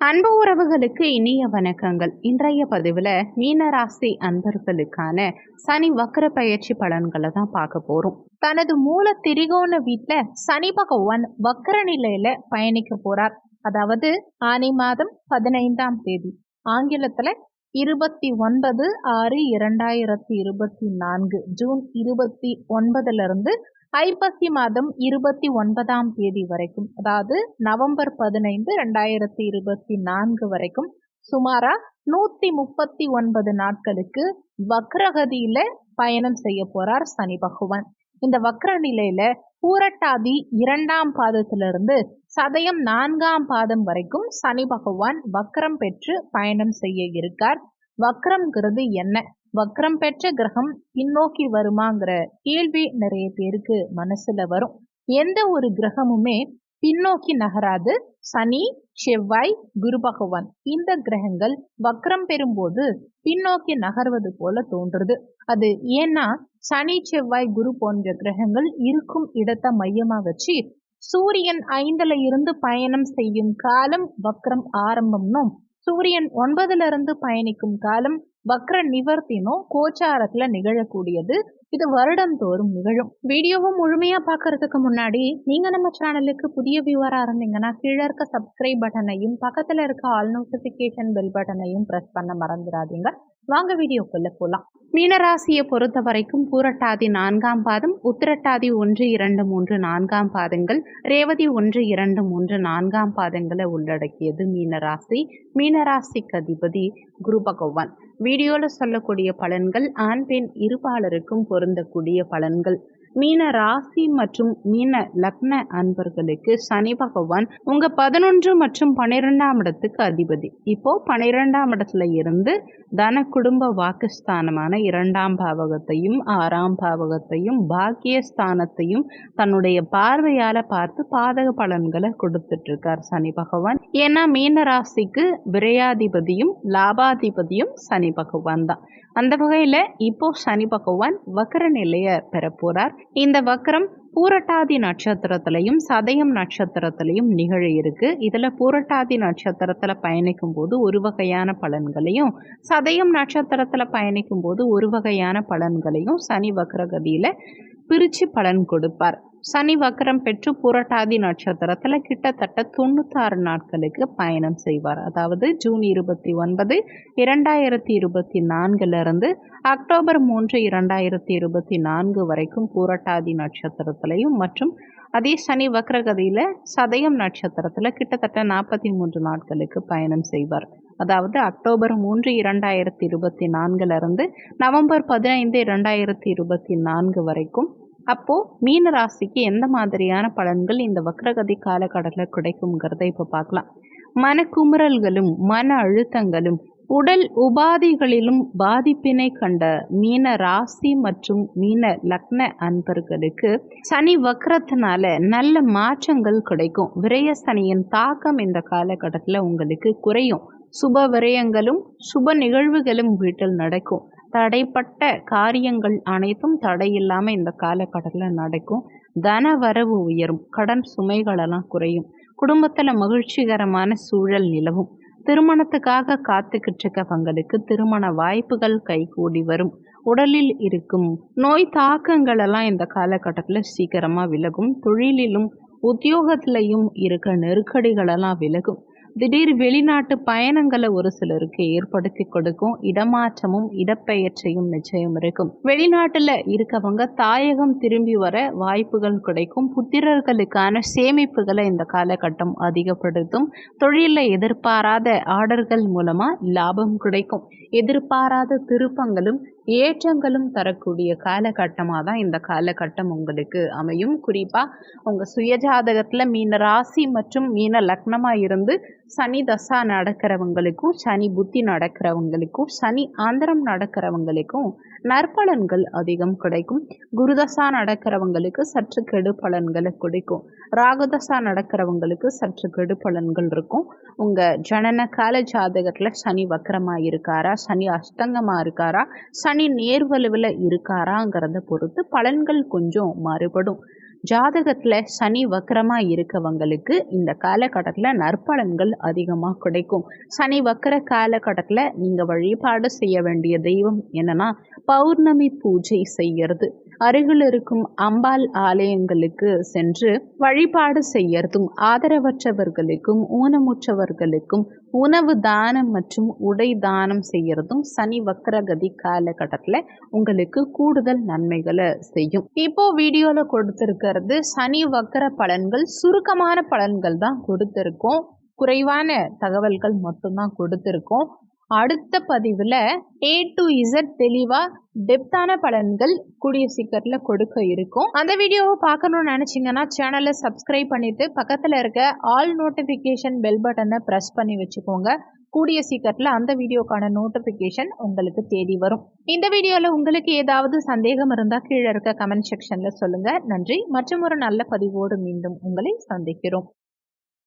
அன்பு உறவுகளுக்கு இனிய வணக்கங்கள். இன்றைய பதிவில் மீனராசி அன்பர்களுக்கான சனி வக்கர பயிற்சி பலன்களை தான் பார்க்க போகிறோம் தனது மூல திரிகோண வீட்டில் சனி பகவான் வக்கர நிலையில பயணிக்க போறார். அதாவது ஆனி மாதம் பதினைந்தாம் தேதி. ஆங்கிலத்தில் இருபத்தி ஒன்பது ஆறு இரண்டாயிரத்தி இருபத்தி நான்கு ஜூன் இருபத்தி ஒன்பதுல இருந்து ஐப்பசி மாதம் இருபத்தி ஒன்பதாம் தேதி வரைக்கும் அதாவது நவம்பர் பதினைந்து ரெண்டாயிரத்தி இருபத்தி நான்கு வரைக்கும் சுமாரா நூத்தி முப்பத்தி ஒன்பது நாட்களுக்கு வக்ரகதியில பயணம் செய்ய போறார் சனி பகவான். இந்த வக்ர நிலையில பூரட்டாதி இரண்டாம் பாதத்திலிருந்து சதயம் நான்காம் பாதம் வரைக்கும் சனி பகவான் வக்ரம் பெற்று பயணம் செய்ய இருக்கார். வக்ரம்ங்கிறது என்ன? வக்ரம் பெற்ற கிரகம் பின்னோக்கி வருமாங்கிற கேள்வி நிறைய பேருக்கு மனசுல வரும். எந்த ஒரு கிரகமுமே பின்னோக்கி நகராது. சனி செவ்வாய் குரு பகவான். இந்த கிரகங்கள் வக்ரம் பெறும்போது பின்னோக்கி நகர்வது போல தோன்றுறது அது ஏன்னா சனி செவ்வாய் குரு போன்ற கிரகங்கள் இருக்கும் இடத்தை மையமா வச்சு சூரியன் ஐந்துல இருந்து பயணம் செய்யும் காலம் வக்ரம் ஆரம்பம்னும் சூரியன் ஒன்பதுல இருந்து பயணிக்கும் காலம் வக்ர நிவர்த்தினும் கோச்சாரத்துல நிகழக்கூடியது. இது வருடந்தோறும் நிகழும். வீடியோவும் முழுமையா பார்க்கறதுக்கு முன்னாடி நீங்க நம்ம சேனலுக்கு புதிய வியூவரா இருந்தீங்கன்னா கீழே இருக்க சப்ஸ்கிரைப் பட்டனையும் பக்கத்துல இருக்க ஆல் நோட்டிபிகேஷன் பெல் பட்டனையும் பிரஸ் பண்ண மறந்துடாதீங்க. வாங்க வீடியோக்குள்ள போலாம். மீனராசியை பொறுத்த வரைக்கும் பூரட்டாதி நான்காம் பாதம் உத்திரட்டாதி ஒன்று இரண்டு மூன்று நான்காம் பாதங்கள் ரேவதி ஒன்று இரண்டு மூன்று நான்காம் பாதங்களை உள்ளடக்கியது மீனராசி. மீனராசிக்கு அதிபதி குரு பகவான். வீடியோவில் சொல்லக்கூடிய பலன்கள் ஆண் பெண் இருபாலருக்கும் பொருந்தக்கூடிய பலன்கள். மீன ராசி மற்றும் மீன லக்ன அன்பர்களுக்கு சனி பகவான் உங்க பதினொன்று மற்றும் பன்னிரெண்டாம் இடத்துக்கு அதிபதி. இப்போ பன்னிரெண்டாம் இடத்துல இருந்து தன குடும்ப வாக்குஸ்தானமான இரண்டாம் பாவகத்தையும் ஆறாம் பாவகத்தையும் பாக்கியஸ்தானத்தையும் தன்னுடைய பார்வையால பார்த்து பாதக பலன்களை கொடுத்துட்டு இருக்கார் சனி பகவான். ஏன்னா மீன ராசிக்கு விரையாதிபதியும் லாபாதிபதியும் சனி பகவான் தான். அந்த வகையில் இப்போ சனி பகவான் வக்கர நிலையை பெற இந்த வக்கரம் பூரட்டாதி நட்சத்திரத்திலையும் சதயம் நட்சத்திரத்திலையும் நிகழ இருக்கு இதுல பூரட்டாதி நட்சத்திரத்துல பயணிக்கும் போது ஒரு வகையான பலன்களையும் சதயம் நட்சத்திரத்துல பயணிக்கும் போது ஒரு வகையான பலன்களையும் சனி வக்ரகதியில பிரிச்சு பலன் கொடுப்பார். சனி வக்கரம் பெற்று புரட்டாதி நட்சத்திரத்தில் கிட்டத்தட்ட தொண்ணூத்தாறு நாட்களுக்கு பயணம் செய்வார். அதாவது ஜூன் இருபத்தி ஒன்பது இரண்டாயிரத்தி இருபத்தி நான்குலேருந்து அக்டோபர் மூன்று இரண்டாயிரத்தி இருபத்தி நான்கு வரைக்கும் பூரட்டாதி நட்சத்திரத்திலையும் மற்றும் அதே சனி வக்ரகதியில் சதயம் நட்சத்திரத்தில் கிட்டத்தட்ட நாற்பத்தி மூன்று நாட்களுக்கு பயணம் செய்வார். அதாவது அக்டோபர் மூன்று இரண்டாயிரத்தி இருபத்தி நான்கிலிருந்து நவம்பர் பதினைந்து இரண்டாயிரத்தி இருபத்தி நான்கு வரைக்கும். அப்போது மீன ராசிக்கு எந்த மாதிரியான பலன்கள் இந்த வக்ரகதி காலகட்டத்தில் கிடைக்குங்கிறத இப்போ பார்க்கலாம். மனக்குமுறல்களும் மன அழுத்தங்களும் உடல் உபாதிகளிலும் பாதிப்பினை கண்ட மீன ராசி மற்றும் மீன லக்ன அன்பர்களுக்கு சனி வக்கரத்தினால நல்ல மாற்றங்கள் கிடைக்கும். விரய சனியின் தாக்கம் இந்த காலகட்டத்தில் உங்களுக்கு குறையும். சுப விரயங்களும் சுப நிகழ்வுகளும் வீட்டில் நடக்கும். தடைப்பட்ட காரியங்கள் அனைத்தும் தடையில்லாமல் இந்த காலகட்டத்தில் நடக்கும். தன வரவு உயரும் கடன் சுமைகளெல்லாம் குறையும். குடும்பத்தில் மகிழ்ச்சிகரமான சூழல் நிலவும். திருமணத்துக்காக காத்துக்கிட்டு இருக்கவங்களுக்கு திருமண வாய்ப்புகள் கைகூடி வரும். உடலில் இருக்கும் நோய் தாக்கங்கள் எல்லாம் இந்த காலகட்டத்தில் சீக்கிரமாக விலகும். தொழிலிலும் உத்தியோகத்திலையும் இருக்க நெருக்கடிகளெல்லாம் விலகும். திடீர் வெளிநாட்டு பயணங்களை ஒரு சிலருக்கு ஏற்படுத்தி கொடுக்கும். இடமாற்றமும் இடப்பெயர்ச்சியும் நிச்சயம் இருக்கும். வெளிநாட்டில் இருக்கவங்க தாயகம் திரும்பி வர வாய்ப்புகள் கிடைக்கும். புத்திரர்களுக்கான சேமிப்புகளை இந்த காலகட்டம் அதிகப்படுத்தும். தொழிலில் எதிர்பாராத ஆர்டர்கள் மூலமாக லாபம் கிடைக்கும். எதிர்பாராத திருப்பங்களும் ஏற்றங்களும் தரக்கூடிய காலகட்டமாக தான் இந்த காலகட்டம் உங்களுக்கு அமையும். குறிப்பாக உங்கள் சுயஜாதகத்தில் மீன ராசி மற்றும் மீன லக்னமாக இருந்து சனி தசா நடக்கிறவங்களுக்கும் சனி புத்தி நடக்கிறவங்களுக்கும் சனி ஆந்திரம் நடக்கிறவங்களுக்கும் நற்பலன்கள் அதிகம் கிடைக்கும். குருதசா நடக்கிறவங்களுக்கு சற்று கெடு பலன்களை கிடைக்கும். ராகுதசா நடக்கிறவங்களுக்கு சற்று கெடு பலன்கள் இருக்கும். உங்கள் ஜனன கால ஜாதகத்தில் சனி வக்கரமாக இருக்காரா? சனி அஷ்டங்கமாக இருக்காரா? சனி நேர்வலுவில் இருக்காராங்கிறத பொறுத்து பலன்கள் கொஞ்சம் மாறுபடும். ஜாதகத்தில் சனி வக்கரமாக இருக்கவங்களுக்கு இந்த காலகட்டத்தில் நற்பலன்கள் அதிகமாக கிடைக்கும். சனி வக்கர காலகட்டத்தில் நீங்கள் வழிபாடு செய்ய வேண்டிய தெய்வம் என்னன்னா பௌர்ணமி பூஜை செய்கிறது அருகில் இருக்கும் அம்பாள் ஆலயங்களுக்கு சென்று வழிபாடு செய்யறதும் ஆதரவற்றவர்களுக்கும் ஊனமுற்றவர்களுக்கும் உணவு தானம் மற்றும் உடை தானம் செய்யறதும் சனி வக்கரகதி காலகட்டத்தில் உங்களுக்கு கூடுதல் நன்மைகளை செய்யும். இப்போ வீடியோவில் வந்து சனி வக்கர பலன்கள் சுருக்கமான பலன்கள் தான் கொடுத்துருக்கோம். குறைவான தகவல்கள் மட்டும்தான் கொடுத்துருக்கோம். அடுத்த பதிவில் ஏ டு இசட் தெளிவாக டெப்த்தான பலன்கள் கூடிய சீக்கிரத்தில் கொடுக்க இருக்கும். அந்த வீடியோவை பார்க்கணும்னு நினச்சிங்கன்னா சேனலை சப்ஸ்கிரைப் பண்ணிவிட்டு பக்கத்தில் இருக்க ஆல் நோட்டிஃபிகேஷன் பெல் பட்டனை ப்ரெஸ் பண்ணி வச்சுக்கோங்க. கூடிய சீக்கிரத்தில் அந்த வீடியோக்கான நோட்டிஃபிகேஷன் உங்களுக்கு தேடி வரும். இந்த வீடியோவில் உங்களுக்கு ஏதாவது சந்தேகம் இருந்தால் கீழே இருக்க கமெண்ட் செக்ஷனில் சொல்லுங்கள் நன்றி. மற்றும் ஒரு நல்ல பதிவோடு மீண்டும் உங்களை சந்திக்கிறோம்.